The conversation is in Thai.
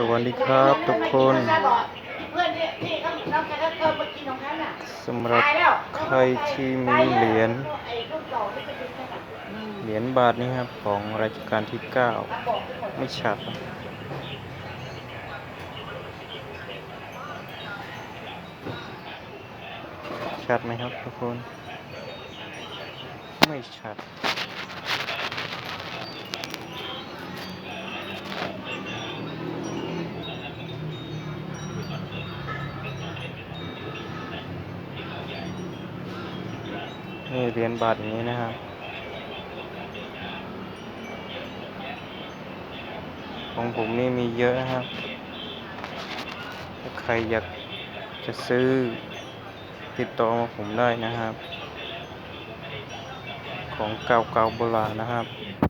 สวัสดีครับทุกคนเพื่อนที่ที่เขาน้อกก็เคยมากินของฉันน่ะสำหรับใครที่มีเหรียญเหรียญบาทนี้ครับ ของรัชกาลที่แล้วบอกทุกคน9ไม่ชัดชัดไหมครับทุกคน ไม่ชัด นี่เหรียญบาทนี้นะครับของผมนี่มีเยอะนะครับ ถ้าใครอยากจะซื้อติดต่อมาผมได้นะครับ ของเก่าๆโบราณนะครับ